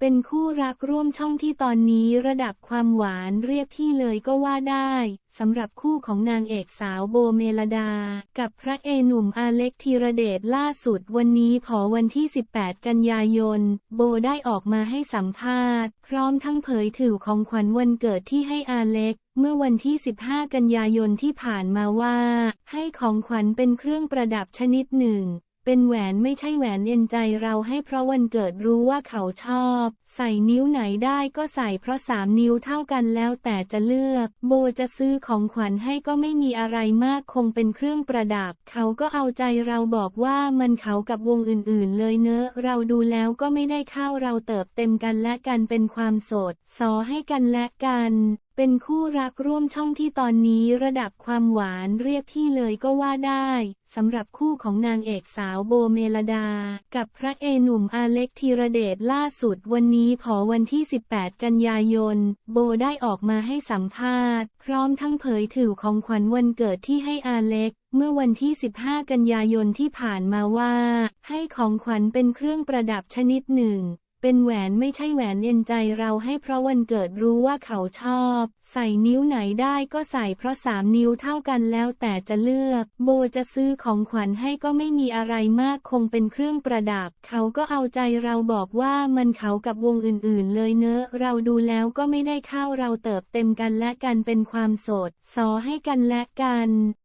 เป็นคู่รักร่วมช่องที่ตอนนี้ระดับความหวานเรียกพี่เลยก็ว่าได้สำหรับคู่ของนางเอกสาวโบเมลดา กับพระเอกหนุ่มอาเล็กธีรเดชล่าสุดวันนี้พอวันที่ 18 กันยายน โบได้ออกมาให้สัมภาษณ์ พร้อมทั้งเผยถึงของขวัญวันเกิดที่ให้อาเล็กเมื่อวันที่ 15 กันยายนที่ผ่านมาว่า ให้ของขวัญเป็นเครื่องประดับชนิดหนึ่ง เป็นแหวนไม่ใช่แหวนเอ็นใจเราให้เพราะวันเกิดรู้ว่าเขาชอบ ใส่นิ้วไหนได้ก็ใส่เพราะสามนิ้วเท่ากันแล้วแต่จะเลือก โบจะซื้อของขวัญให้ก็ไม่มีอะไรมากคงเป็นเครื่องประดับ เขาก็เอาใจเราบอกว่ามันเขากับวงอื่นๆ เลยเนอะ เราดูแล้วก็ไม่ได้เข้าเราเติบเต็มกันและกันเป็นความโสด สอให้กันและกัน เป็นคู่รักร่วมช่องที่ตอนนี้ระดับความหวานเรียกพี่เลยก็ว่าได้สำหรับคู่ของนางเอกสาวโบเมลดา กับพระเอหนุ่มอาเล็กธีรเดชล่าสุดวันนี้พอวันที่ 18 กันยายน โบได้ออกมาให้สัมภาษณ์ พร้อมทั้งเผยถึงของขวัญวันเกิดที่ให้อาเล็กเมื่อวันที่ 15 กันยายนที่ผ่านมาว่า ให้ของขวัญเป็นเครื่องประดับชนิดหนึ่ง เป็นแหวนไม่ใช่แหวนเอ็นใจเราให้เพราะวันเกิดรู้ว่าเขาชอบ ใส่นิ้วไหนได้ก็ใส่เพราะสามนิ้วเท่ากันแล้วแต่จะเลือก โบจะซื้อของขวัญให้ก็ไม่มีอะไรมากคงเป็นเครื่องประดับ เขาก็เอาใจเราบอกว่ามันเขากับวงอื่นๆ เลยเนอะ เราดูแล้วก็ไม่ได้เข้าเราเติบเต็มกันและกันเป็นความโสด สอให้กันและกัน